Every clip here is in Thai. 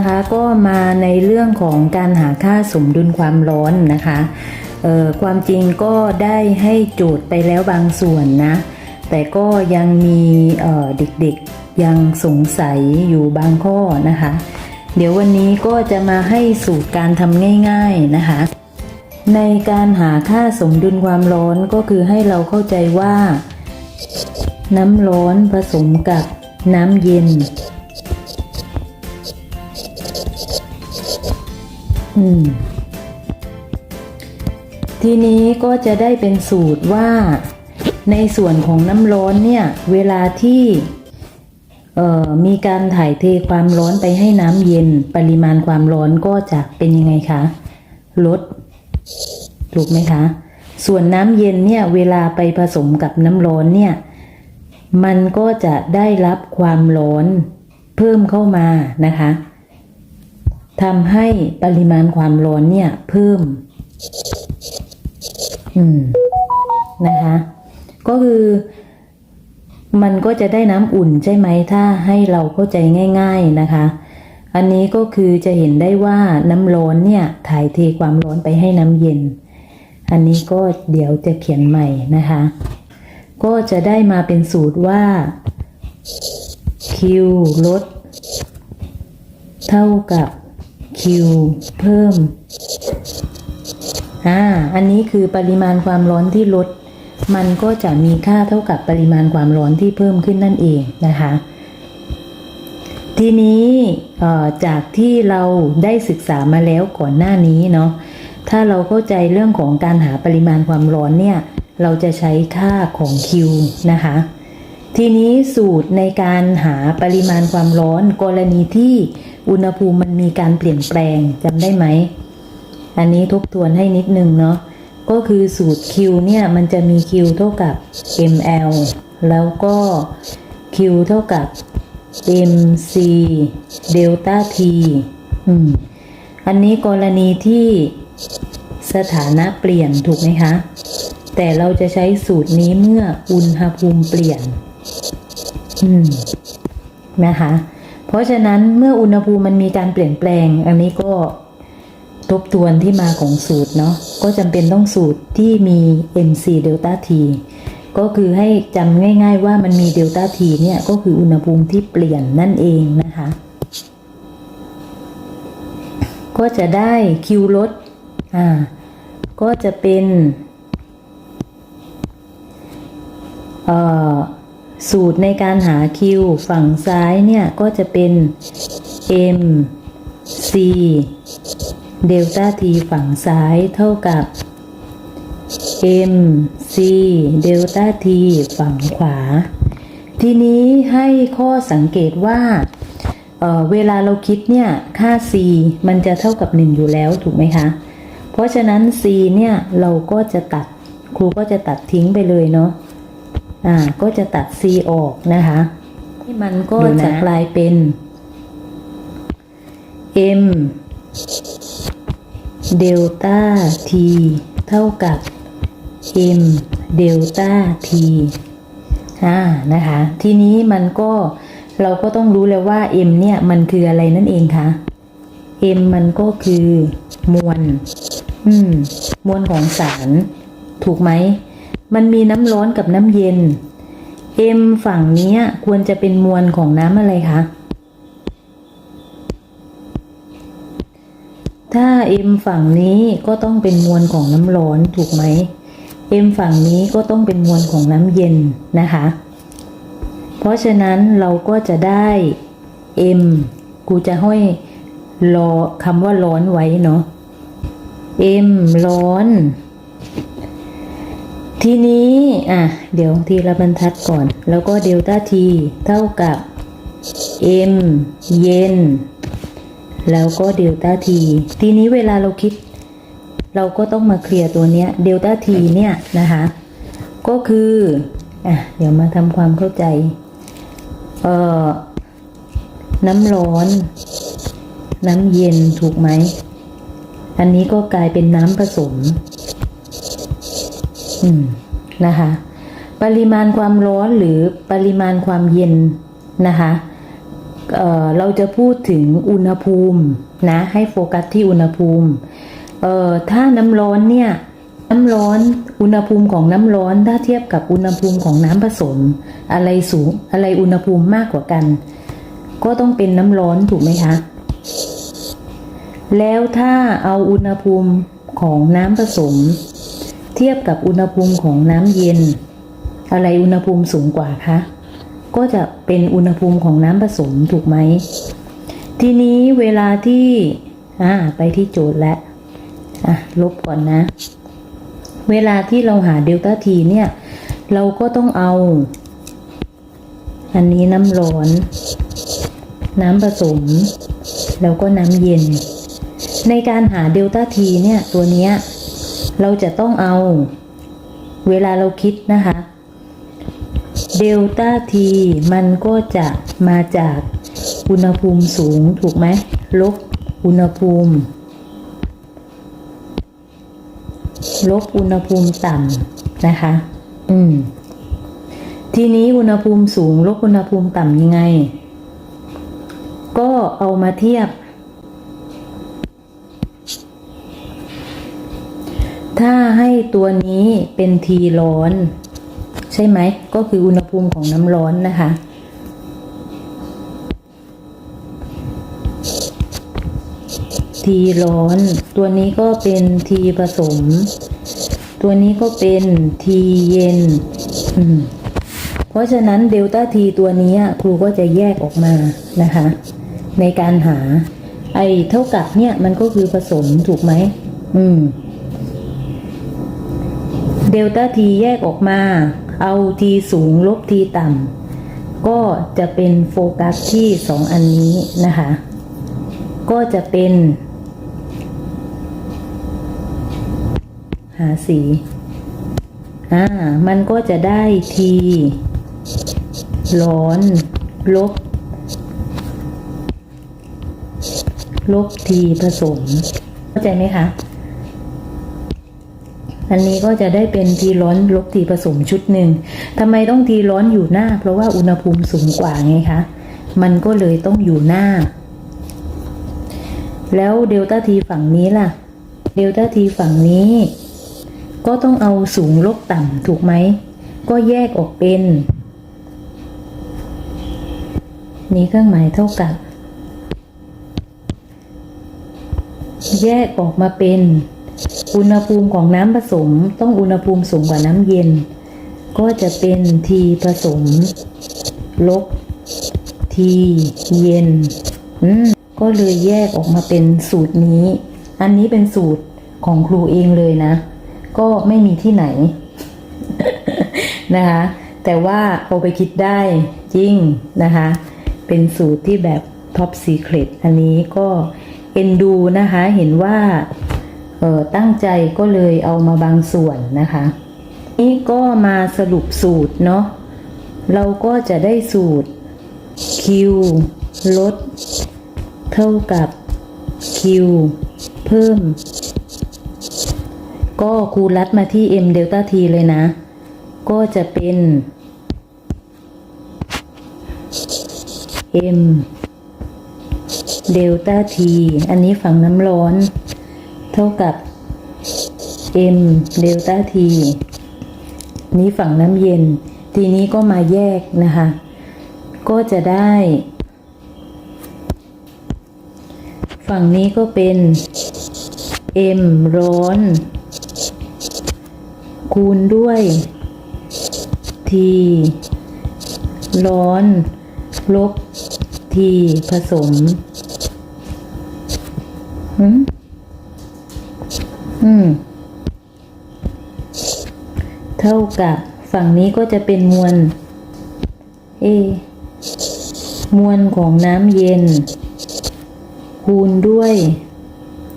นะคะก็มาในเรื่องของการหาค่าสมดุลความร้อนนะคะความจริงก็ได้ให้โจทย์ไปแล้วบางส่วนนะ แต่ก็ยังมีเด็กๆยังสงสัยอยู่บางข้อนะคะ เดี๋ยววันนี้ก็จะมาให้สูตรการทำง่ายๆนะคะ ในการหาค่าสมดุลความร้อนก็คือให้เราเข้าใจว่า น้ำร้อนผสมกับน้ำเย็น ทีนี้ก็จะได้เป็นสูตรว่า ในส่วนของน้ำร้อนเนี่ย เวลาที่มีการถ่ายเทความร้อนไปให้น้ำเย็น ปริมาณความร้อนก็จะเป็นยังไงคะลดถูกไหมคะ ส่วนน้ำเย็นเนี่ยเวลาไปผสมกับน้ำร้อนเนี่ย มันก็จะได้รับความร้อนเพิ่มเข้ามานะคะ ทำให้ปริมาณความร้อนเนี่ยเพิ่ม อืม นะคะ ก็คือมันก็จะได้น้ำอุ่นใช่ไหม ถ้าให้เราเข้าใจง่าย ๆนะคะ อันนี้ก็คือจะเห็นได้ว่าน้ำร้อนเนี่ย ถ่ายเทความร้อนไปให้น้ำเย็น อันนี้ก็เดี๋ยวจะเขียนใหม่นะคะ ก็จะได้มาเป็นสูตรว่า Q ลด เท่ากับ Q เพิ่มอ่าอันนี้คือปริมาณความร้อนที่ลด มันก็จะมีค่าเท่ากับปริมาณความร้อนที่เพิ่มขึ้นนั่นเองนะคะ ทีนี้จากที่เราได้ศึกษามาแล้วก่อนหน้านี้เนาะถ้าเราเข้าใจเรื่องของการหาปริมาณความร้อนเนี่ย เราจะใช้ค่าของ Q นะคะ ทีนี้สูตรในการหาปริมาณความร้อนกรณีที่อุณหภูมิมันมีการเปลี่ยนแปลงจำได้ไหม อันนี้ทบทวนให้นิดนึงเนาะก็คือสูตร Q เนี่ยมันจะมี Q เท่ากับ ml แล้วก็ Q เท่ากับ mc เดลต้า t อืม อันนี้กรณีที่สถานะเปลี่ยนถูกไหมคะ แต่เราจะใช้สูตรนี้เมื่ออุณหภูมิเปลี่ยน นะคะ เพราะฉะนั้นเมื่ออุณหภูมิมันมีการเปลี่ยนแปลง อันนี้ก็ทบทวนที่มาของสูตรเนาะก็จำเป็นต้องสูตรที่มี mc เดลต้า t ก็คือให้จำง่าย ๆ ว่ามันมีเดลต้า t เนี่ยก็คืออุณหภูมิที่เปลี่ยนนั่นเองนะคะ ก็จะได้คิวลดอ่าก็จะเป็น เอ่อ สูตรในการหาคิวฝั่งซ้ายเนี่ย ก็จะเป็น m c เดลต้า t ฝั่งซ้ายเท่ากับ m c เดลต้า t ฝั่งขวา ทีนี้ให้ข้อสังเกตว่าเเวลาเราคิดเนี่ย ค่า c มันจะเท่ากับ 1 อยู่แล้วถูกไหมคะ เพราะฉะนั้น c เนี่ย เราก็จะตัดครูก็จะตัดทิ้งไปเลยเนาะ อ่าก็จะตัด c ออกนะคะ ที่มันก็จะกลายเป็น m เดลต้า t เท่ากับ m เดลต้า t อ่านะคะ ทีนี้มันก็เราก็ต้องรู้แล้วว่า m เนี่ยมันคืออะไรนั่นเองคะ m มันก็คือมวล อืม มวลของสาร ถูกไหม มันมีน้ำร้อนกับน้ำเย็น m ฝั่งนี้ควรจะเป็นมวลของน้ำอะไรคะ ถ้า m ฝั่งนี้ก็ต้องเป็นมวลของน้ำร้อนถูกไหม m ฝั่งนี้ก็ต้องเป็นมวลของน้ำเย็นนะคะ เพราะฉะนั้นเราก็จะได้ m กูจะห้อยรอคำว่าร้อนไว้เนาะ m ร้อน ทีนี้อะเดี๋ยวทีละบรรทัดก่อน แล้วก็เดลต้า t เท่ากับ m เย็น แล้วก็เดลต้า t ทีนี้เวลาเราคิด เราก็ต้องมาเคลียร์ตัวเนี้ยเดลต้า t เนี่ยนะคะ ก็คืออะเดี๋ยวมาทำความเข้าใจ เอ่อ น้ำร้อน น้ำเย็นถูกไหม อันนี้ก็กลายเป็นน้ำผสม นะคะ ปริมาณความร้อนหรือปริมาณความเย็นนะคะเเราจะพูดถึงอุณหภูมินะให้โฟกัสที่อุณหภูมิถ้าน้ำร้อนเนี่ยน้ำร้อนอุณหภูมิของน้ำร้อนถ้าเทียบกับอุณหภูมิของน้ำผสม อะไรสูงอะไรอุณหภูมิมากกว่ากัน ก็ต้องเป็นน้ำร้อนถูกไหมคะ แล้วถ้าเอาอุณหภูมิของน้ำผสม เทียบกับอุณหภูมิของน้ำเย็น อะไรอุณหภูมิสูงกว่าคะก็จะเป็นอุณหภูมิของน้ำผสมถูกไหม ทีนี้เวลาที่อ่าไปที่โจทย์แล้วอะลบก่อนนะ เวลาที่เราหาเดลต้าทีเนี่ย เราก็ต้องเอา อันนี้น้ำร้อน น้ำผสม แล้วก็น้ำเย็น ในการหาเดลต้าทีเนี่ยตัวเนี้ย เราจะต้องเอาเวลาเราคิดนะคะเดลต้าทีมันก็จะมาจากอุณหภูมิสูงถูกไหมลบอุณหภูมิ ลบอุณหภูมิต่ำนะคะ อืม ทีนี้อุณหภูมิสูง ลบอุณหภูมิต่ำยังไง ก็เอามาเทียบ ถ้าให้ ตัวนี้เป็นทีร้อน ใช่ไหม ก็คืออุณหภูมิของน้ำร้อนนะคะ ทีร้อน ตัวนี้ก็เป็นทีผสม ตัวนี้ก็เป็นทีเย็น เพราะฉะนั้นเดลต้าทีตัวนี้ครูก็จะแยกออกมานะคะ ในการหา ไอเท่ากับเนี่ยมันก็คือผสมถูกไหม อืม เดลต้าทีแยกออกมา เอาทีสูงลบทีต่ำ ก็จะเป็นโฟกัสที่สองอันนี้นะคะ ก็จะเป็น หาสีอ่า มันก็จะได้ทีร้อน ลบ ลบทีผสม เข้าใจไหมคะ อันนี้ก็จะได้เป็นทีร้อนลบทีผสมชุดหนึ่งทำไมต้องทีร้อนอยู่หน้า เพราะว่าอุณหภูมิสูงกว่าไงคะ มันก็เลยต้องอยู่หน้า แล้วเดลต้าทีฝั่งนี้ล่ะ เดลต้าทีฝั่งนี้ ก็ต้องเอาสูงลบต่ำถูกไหม ก็แยกออกเป็น นี้เครื่องหมายเท่ากับ แยกออกมาเป็น อุณหภูมิของน้ำผสมต้องอุณหภูมิสูงกว่าน้ำเย็น ก็จะเป็นทีผสม ลบทีเย็น อืมก็เลยแยกออกมาเป็นสูตรนี้ อันนี้เป็นสูตรของครูเองเลยนะ ก็ไม่มีที่ไหน นะคะ แต่ว่าเอาไปคิดได้จริงนะคะ เป็นสูตรที่แบบท็อปซีเครตอันนี้ก็เอ็นดูนะคะ เห็นว่า ออตั้งใจก็เลยเอามาบางส่วนนะคะ นี่ก็มาสรุปสูตรเนาะเราก็จะได้สูตร Q ลด เท่ากับ Q เพิ่ม ก็คูณรัดมาที่ m เดลต้า t เลยนะ ก็จะเป็น m เดลต้า t อันนี้ฝั่งน้ำร้อน ท่ากับ m เดลต้า t นี้ฝั่งน้ำเย็น ทีนี้ก็มาแยกนะคะ ก็จะได้ ฝั่งนี้ก็เป็น m ร้อน คูณด้วย t ร้อน ลบ t ผสมอืมอืม เท่ากับฝั่งนี้ก็จะเป็นมวล A มวลของน้ำเย็น คูณด้วย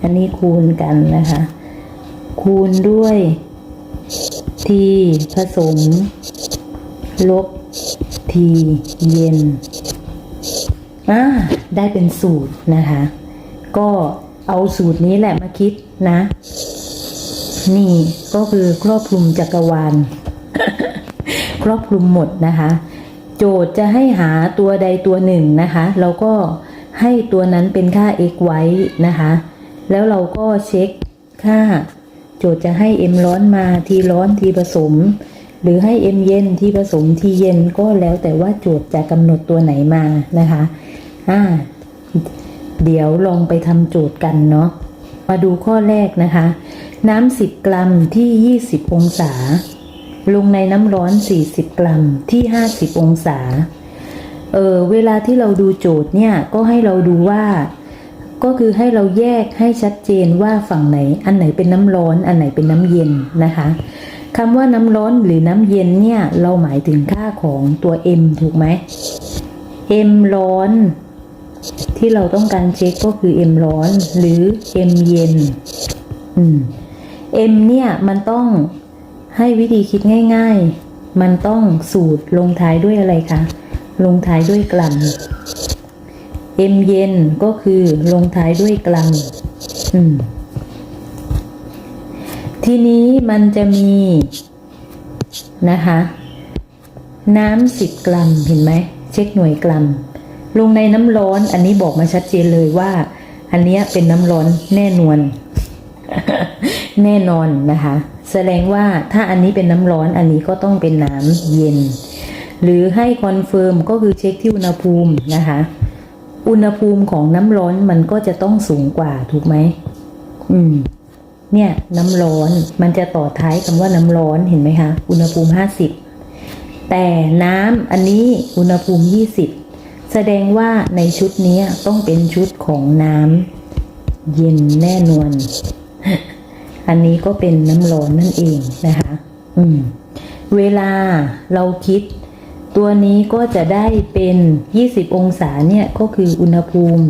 อันนี้คูณกันนะคะ คูณด้วย t ผสม ลบ t เย็นอ่าได้เป็นสูตรนะคะ ก็เอาสูตรนี้แหละมาคิดนะ นี่ก็คือครอบคลุมจักรวาล ครอบคลุมหมดนะคะ โจทย์จะให้หาตัวใดตัวหนึ่งนะคะเราก็ให้ตัวนั้นเป็นค่า x ไว้นะคะ แล้วเราก็เช็คค่า โจทย์จะให้ m ร้อนมา t ร้อน t ผสม หรือให้ m เย็น t ผสม t เย็นก็แล้วแต่ว่าโจทย์จะกำหนดตัวไหนมานะคะอ่าเดี๋ยวลองไปทำโจทย์กันเนาะมาดูข้อแรกนะคะ น้ำ10กรัมที่ 20 องศา ลงในน้ำร้อน 40 กรัมที่ 50 องศา เออเวลาที่เราดูโจทย์เนี่ย ก็ให้เราดูว่า ก็คือให้เราแยกให้ชัดเจนว่าฝั่งไหน อันไหนเป็นน้ำร้อน อันไหนเป็นน้ำเย็นนะคะคำว่าน้ำร้อนหรือน้ำเย็นเนี่ย เราหมายถึงค่าของตัว m ถูกไหม m ร้อน ที่เราต้องการเช็คก็คือ m ร้อนหรือ m เย็น อืม m เนี่ยมันต้องให้วิธีคิดง่าย ๆ มันต้องสูตรลงท้ายด้วยอะไรคะลงท้ายด้วยกลัม m เย็นก็คือลงท้ายด้วยกลัมอืมทีนี้มันจะมีนะคะ น้ำสิบกรัมเห็นไหม เช็คหน่วยกรัม ลงในน้ำร้อน อันนี้บอกมาชัดเจนเลยว่า อันเนี้ยเป็นน้ำร้อนแน่นอน แน่นอนนะคะ แสดงว่าถ้าอันนี้เป็นน้ำร้อนอันนี้ก็ต้องเป็นน้ำเย็น หรือให้คอนเฟิร์มก็คือเช็คที่อุณหภูมินะคะ อุณหภูมิของน้ำร้อนมันก็จะต้องสูงกว่าถูกไหมอืม เนี่ยน้ำร้อนมันจะต่อท้ายคำว่าน้ำร้อนเห็นไหมคะ อุณหภูมิ50แต่น้ำอันนี้อุณหภูมิ20แสดงว่าในชุดนี้ต้องเป็นชุดของน้ำเย็นแน่นอน อันนี้ก็เป็นน้ำร้อนนั่นเองนะคะ อืม เวลาเราคิด ตัวนี้ก็จะได้เป็น 20 องศาเนี่ยก็คืออุณหภูมิ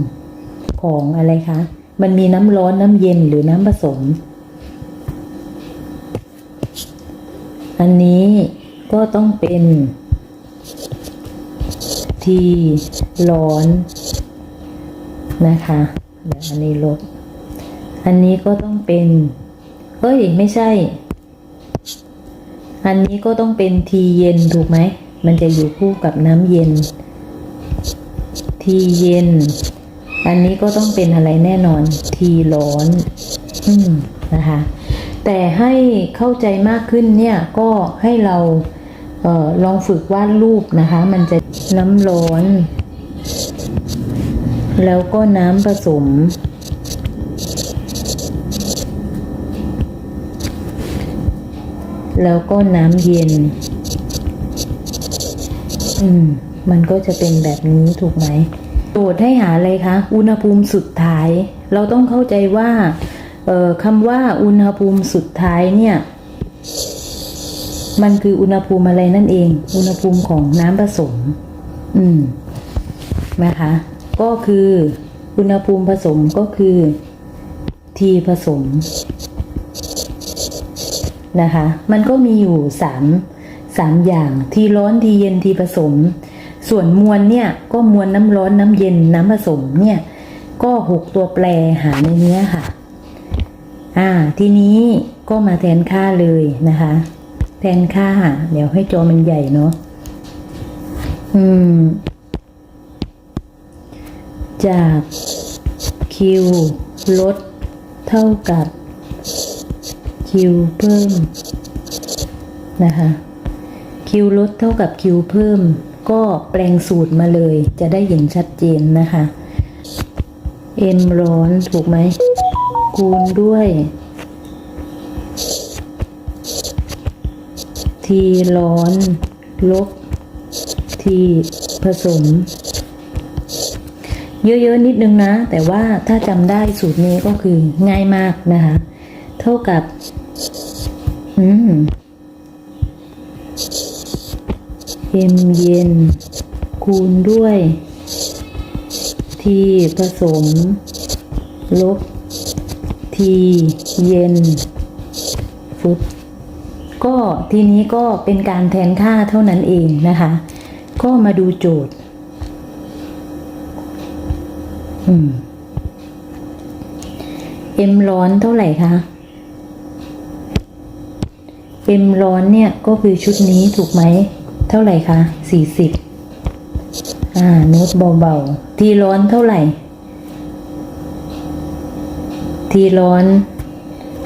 ของอะไรคะ มันมีน้ำร้อนน้ำเย็นหรือน้ำผสม อันนี้ก็ต้องเป็น ทีร้อนนะคะเดี๋ยวอันนี้ลบ อันนี้ก็ต้องเป็น เฮ้ย ไม่ใช่ อันนี้ก็ต้องเป็นทีเย็นถูกไหม มันจะอยู่คู่กับน้ำเย็น ทีเย็น อันนี้ก็ต้องเป็นอะไรแน่นอน ทีร้อน อืม นะคะ แต่ให้เข้าใจมากขึ้นเนี่ย ก็ให้เราเออลองฝึกวาดรูปนะคะ มันจะน้ำร้อน แล้วก็น้ำผสม แล้วก็น้ำเย็น อืม มันก็จะเป็นแบบนี้ถูกไหมโจทย์ให้หาอะไรคะ อุณหภูมิสุดท้าย เราต้องเข้าใจว่าคำว่าอุณหภูมิสุดท้ายเนี่ย มันคืออุณหภูมิอะไรนั่นเอง อุณหภูมิของน้ำผสม อืม นะคะ ก็คือ อุณหภูมิผสมก็คือทีผสม นะคะ มันก็มีอยู่สามสามอย่างทีร้อนทีเย็นทีผสม ส่วนมวลเนี่ยก็มวลน้ำร้อนน้ำเย็นน้ำผสมเนี่ยก็หกตัวแปรหาในเนี้ยค่ะ อ่า ทีนี้ก็มาแทนค่าเลยนะคะ แทนค่า เดี๋ยวให้จอมันใหญ่เนาะอืม จาก Q ลดเท่ากับ Q เพิ่มนะคะ Q ลดเท่ากับ Q เพิ่ม ก็แปลงสูตรมาเลยจะได้เห็นชัดเจนนะคะ M ร้อนถูกไหมคูณด้วย T ร้อน ลบ T ผสม เยอะๆนิดนึงนะ แต่ว่าถ้าจำได้สูตรนี้ก็คือง่ายมากนะคะ เท่ากับ อืม m เย็น คูณด้วย t ผสม ลบ t เย็น ฟุต ก็ทีนี้ก็เป็นการแทนค่าเท่านั้นเองนะคะ ก็มาดูโจทย์ อืม m ร้อนเท่าไหร่คะ m ร้อนเนี่ยก็คือชุดนี้ถูกไหม เท่าไหร่คะสี่สิบอ่าโน้ตเบาๆ ทีร้อนเท่าไหร่ ทีร้อน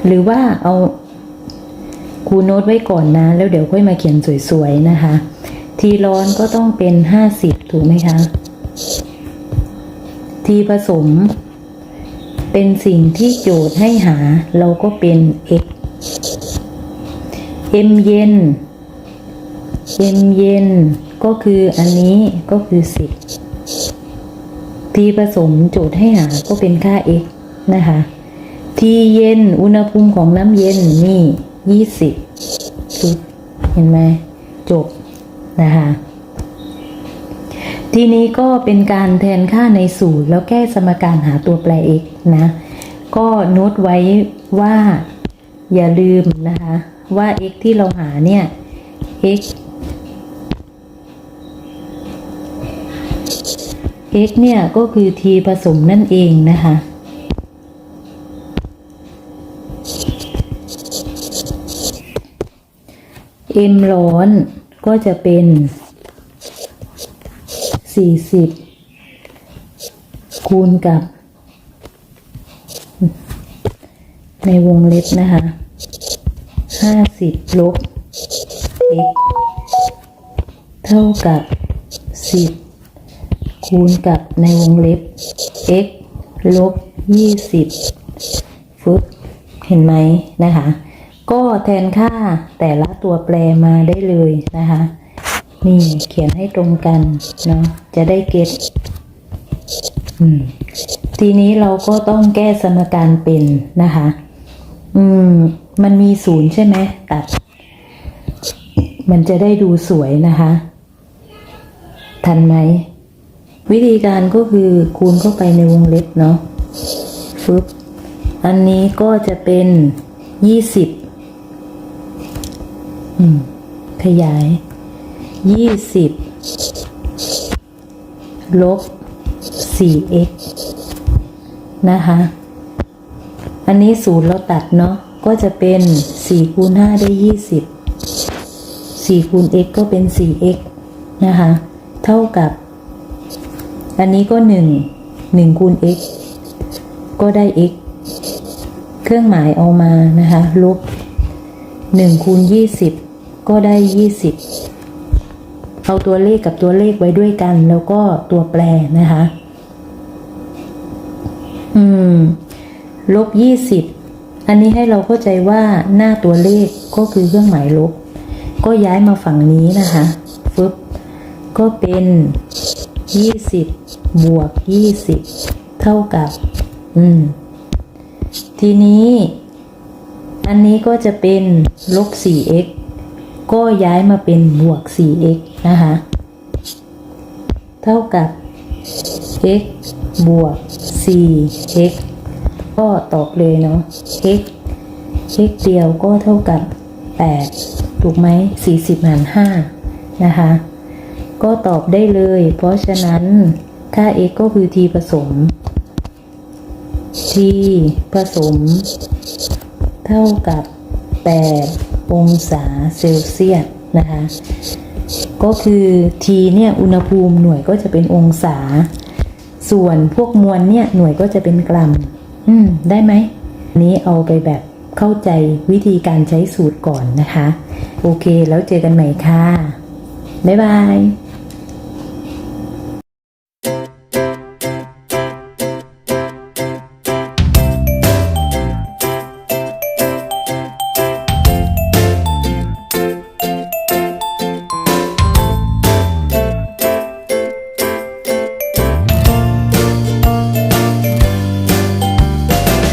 หรือว่าเอาครูโน้ตไว้ก่อนนะ แล้วเดี๋ยวค่อยมาเขียนสวยๆนะคะ ทีร้อนก็ต้องเป็นห้าสิบถูกไหมคะ ทีผสม เป็นสิ่งที่โจทย์ให้หาเราก็เป็น x m เย็น m เย็นก็คืออันนี้ก็คือสิบทีผสมโจทย์ให้หาก็เป็นค่า x นะคะ ทีเย็นอุณหภูมิของน้ำเย็นนี่ยี่สิบเห็นไหมจบนะคะทีนี้ก็เป็นการแทนค่าในสูตร แล้วแก้สมการหาตัวแปร x นะ ก็โน้ตไว้ว่าอย่าลืมนะคะ ว่า x ที่เราหาเนี่ย x x เนี่ยก็คือ t ผสมนั่นเองนะคะ m ร้อนก็จะเป็นสี่สิบคูณกับ ในวงเล็บนะคะ ห้าสิบลบ x เท่ากับสิบคูณกับในวงเล็บ x ลบยี่สิบฟึบเห็นไหมนะคะ ก็แทนค่าแต่ละตัวแปรมาได้เลยนะคะ นี่เขียนให้ตรงกันเนาะจะได้เก็ตทีนี้เราก็ต้องแก้สมการเป็นนะคะ อืม มันมีศูนย์ใช่ไหมตัด มันจะได้ดูสวยนะคะ ทันไหม วิธีการก็คือคูณเข้าไปในวงเล็บเนาะฟึบอันนี้ก็จะเป็นยี่สิบอืมขยายยี่สิบลบสี่ x นะคะ อันนี้ศูนย์เราตัดเนาะ ก็จะเป็นสี่คูณห้าได้ยี่สิบสี่คูณ x ก็เป็นสี่ x นะคะ เท่ากับ อันนี้ก็หนึ่งหนึ่งคูณ x ก็ได้ x เครื่องหมายเอามานะคะ ลบหนึ่งคูณยี่สิบก็ได้ยี่สิบเอาตัวเลขกับตัวเลขไว้ด้วยกัน แล้วก็ตัวแปรนะคะ อืม ลบยี่สิบ อันนี้ให้เราเข้าใจว่าหน้าตัวเลขก็คือเครื่องหมายลบ ก็ย้ายมาฝั่งนี้นะคะฟึบก็เป็นยี่สิบบวกยี่สิบเท่ากับ อืม ทีนี้ อันนี้ก็จะเป็นลบ 4x ก็ย้ายมาเป็นบวก 4x นะคะ เท่ากับ x บวก 4x ก็ตอบเลยเนาะ x x เดียวก็เท่ากับ 8 ถูกไหม40หาร5นะคะ ก็ตอบได้เลย เพราะฉะนั้นค่า x ก็คือ t ผสม t ผสม เท่ากับ 8 องศาเซลเซียสนะคะ ก็คือ t เนี่ยอุณหภูมิหน่วยก็จะเป็นองศา ส่วนพวกมวลเนี่ยหน่วยก็จะเป็นกรัม อืม ได้ไหมนี้เอาไปแบบเข้าใจวิธีการใช้สูตรก่อนนะคะ โอเค แล้วเจอกันใหม่ค่ะ บ๊ายบาย